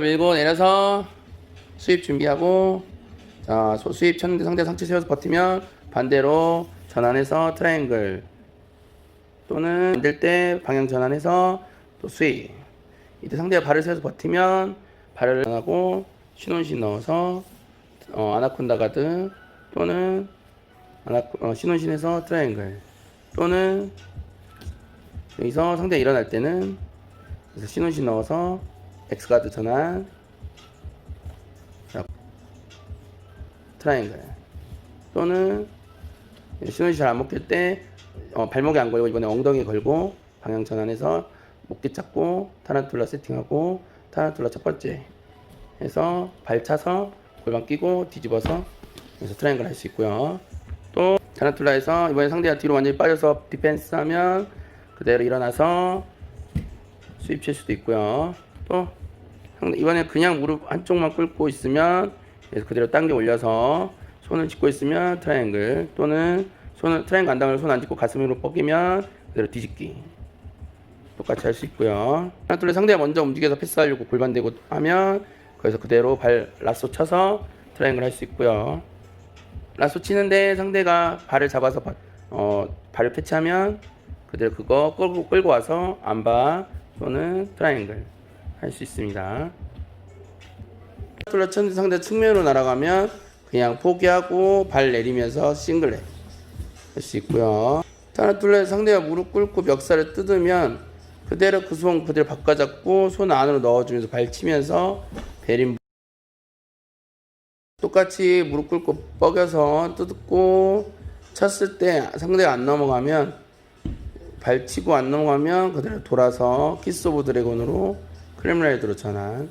밀고 내려서 수입 준비하고 자 소- 수입 쳤는데 상대 상체 세워서 버티면 반대로 전환해서 트라이앵글 또는 만들 때 방향 전환해서 또 수입 이때 상대가 발을 세워서 버티면 발을 하고 신혼신 넣어서 어, 아나콘다 가드 또는 아나, 어, 신혼신에서 트라이앵글 또는 여기서 상대가 일어날 때는 그래서 신혼신 넣어서 엑스가드 전환 자, 트라이앵글 또는 신혼신 잘안 먹힐 때 어, 발목에 안 걸고 이번에 엉덩이에 걸고 방향 전환해서 목뒤 잡고 타란툴라 세팅하고 타란툴라 첫 번째 해서 발 차서 골반 끼고 뒤집어서 그래서 트라이앵글 할 수 있고요. 또 타란툴라에서 이번에 상대가 뒤로 완전히 빠져서 디펜스 하면 그대로 일어나서 수입 칠 수도 있고요. 또 이번에 그냥 무릎 한쪽만 꿇고 있으면 그래서 그대로 당겨 올려서 손을 짚고 있으면 트라이앵글 또는 손을 트라이앵글 안 당기고 손안 짚고 가슴으로 뻗기면 그대로 뒤집기 똑같이 할 수 있고요. 하나 둘 상대가 먼저 움직여서 패스하려고 골반 대고 하면 거기서 그대로 발 라쏘 쳐서 트라이앵글 할 수 있고요. 라쏘 치는데 상대가 발을 잡아서 바- 어, 발을 패치하면 그대로 그거 끌고, 끌고 와서 안바 또는 트라이앵글 할 수 있습니다. 툴라 쳤는데 상대 측면으로 날아가면 그냥 포기하고 발 내리면서 싱글렛 할수 있고요. 타나툴라 상대가 무릎 꿇고 멱살을 뜯으면 그대로 그 손 그대로 바꿔 잡고 손 안으로 넣어주면서 발 치면서 베린 똑같이 무릎 꿇고 뻐겨서 뜯고 쳤을 때 상대가 안 넘어가면 발 치고 안 넘어가면 그대로 돌아서 키스 오브 드래곤으로 크렘라이드로 전환